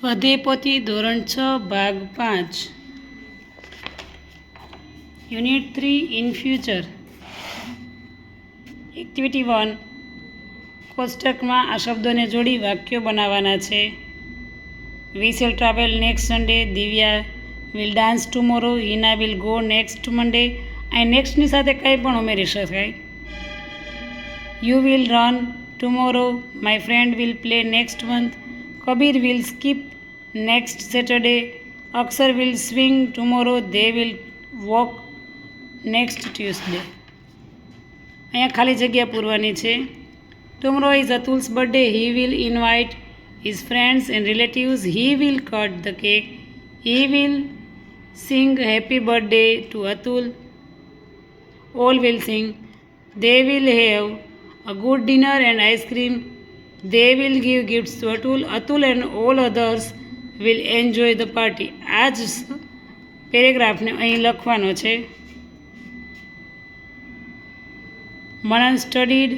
સ્વાધ્યાય ધોરણ છ, ભાગ પાંચ. Unit three, in future. Activity one કોષ્ટકમાં આ શબ્દોને જોડી વાક્યો બનાવવાના છે. We shall travel next Sunday Divya will dance tomorrow Hina will go next Monday અહીં નેક્સ્ટની સાથે કંઈ પણ ઉમેરી શકાય. You will run tomorrow my friend will play next month Kabir will skip next Saturday Akshar will swing tomorrow they will walk next Tuesday અહીંયા ખાલી જગ્યા પૂરવાની છે. Tomorrow is Atul's birthday he will invite his friends and relatives he will cut the cake he will sing happy birthday to Atul all will sing will have a good dinner and ice cream. They will give gifts to Atul. Atul and all others will enjoy the party. આ જ પેરેગ્રાફને અહીં લખવાનો છે. મનન studied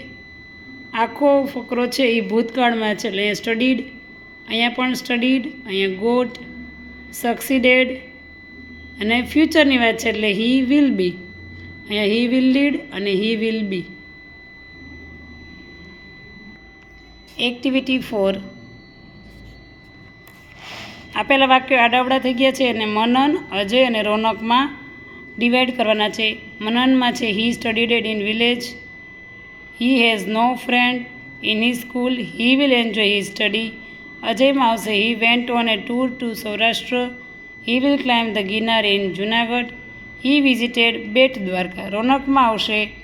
આખો ફકરો છે એ ભૂતકાળમાં છે. એટલે અહીંયા સ્ટડીડ અહીંયા પણ સ્ટડીડ અહીંયા ગોટ. સક્સીડેડ અને ફ્યુચરની વાત છે એટલે હી વિલ બી અહીંયા હી વિલ લીડ અને he will be activity four આપેલા વાક્યો આડાવડા થઈ ગયા છે અને મનન, અજય અને રોનકમાં ડિવાઈડ કરવાના છે. મનનમાં છે he studied in village he has no friend in he school he will enjoy he study અજયમાં આવશે. He went on a tour to Saurashtra he will climb the Girnar in Junagadh he visited Bet Dwarka. રોનકમાં આવશે.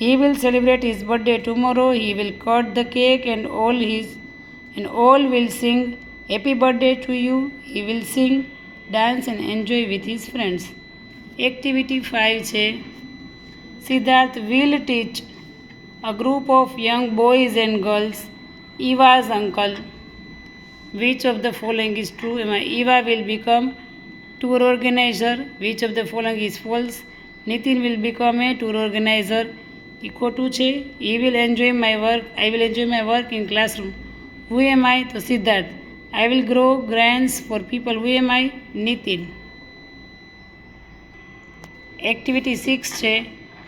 He will celebrate his birthday tomorrow he will cut the cake and all his and all will sing happy birthday to you he will sing dance and enjoy with his friends activity five છે Siddharth will teach a group of young boys and girls Eva's uncle which of the following is true એમાં Eva will become tour organizer. Which of the following is false? Nitin will become a tour organizer. એ ખોટું છે. I will enjoy my work I will enjoy my work in classroom who am I તો Siddharth. I will grow grains for people who am I Nitin. Activity six છે.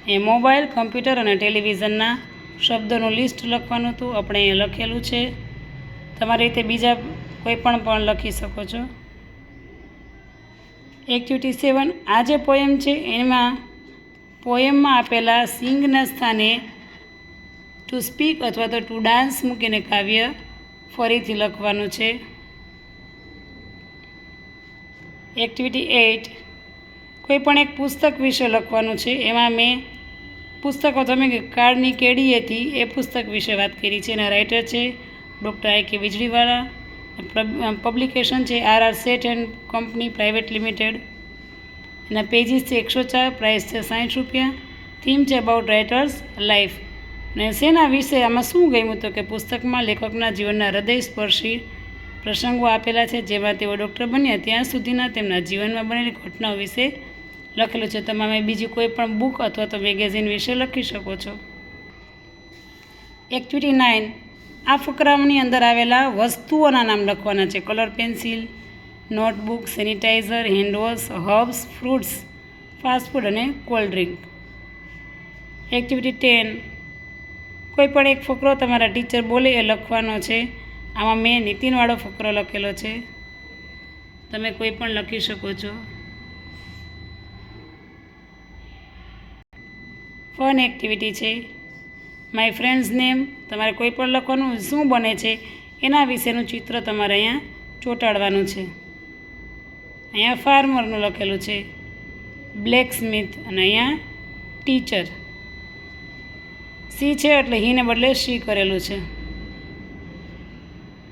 એ mobile computer અને ટેલિવિઝનના શબ્દોનું list લખવાનું હતું. આપણે અહીંયા લખેલું છે. તમારી રીતે બીજા કોઈ પણ પણ લખી શકો છો. એક્ટિવિટી સેવન આ જે પોયમ છે. એમાં પોયમમાં આપેલા સિંગના સ્થાને ટુ સ્પીક અથવા તો ટુ ડાન્સ મૂકીને કાવ્ય ફરીથી લખવાનું છે. એક્ટિવિટી એઇટ કોઈ પણ એક પુસ્તક વિશે લખવાનું છે. એમાં મેં પુસ્તકો તમે કાળની કેડી હતી એ પુસ્તક વિશે વાત કરી છે. એના રાઇટર છે ડૉક્ટર આઈ કે વીજળીવાળા પબ્લિકેશન છે. R R set and company private limited એના પેજીસ છે એકસો ચાર પ્રાઇસ છે સાઠ રૂપિયા. થીમ છે અબાઉટ રાઇટર્સ લાઈફ ને શેના વિશે આમાં શું ગમ્યું તો કે પુસ્તકમાં લેખકના જીવનના હૃદયસ્પર્શી પ્રસંગો આપેલા છે, જેમાં તેઓ ડૉક્ટર બન્યા. ત્યાં સુધીના તેમના જીવનમાં બનેલી ઘટનાઓ વિશે લખેલું છે. તમે બીજી કોઈ પણ બુક અથવા તો મેગેઝિન વિશે લખી શકો છો. એક્ટિવિટી નાઇન આ ફકરાઓની અંદર આવેલા વસ્તુઓના નામ લખવાના છે. Colour pencil notebook, sanitiser handwash herbs, fruits fast food અને કોલ્ડ ડ્રિંક. Activity ten. કોઈ પણ એક ફકરો તમારા ટીચર બોલે એ લખવાનો છે. આમાં મેં નીતિનવાળો ફકરો લખેલો છે. તમે કોઈ પણ લખી શકો છો. ફન એક્ટિવિટી છે. માય ફ્રેન્ડ્સ નેમ તમારે કોઈ પણ લખવાનું શું બને છે એના વિશેનું ચિત્ર તમારે અહીંયા ચોંટાડવાનું છે. અહીંયા ફાર્મરનું લખેલું છે. બ્લેક સ્મિથ અને અહીંયા ટીચર સી છે એટલે હીને બદલે સી કરેલું છે.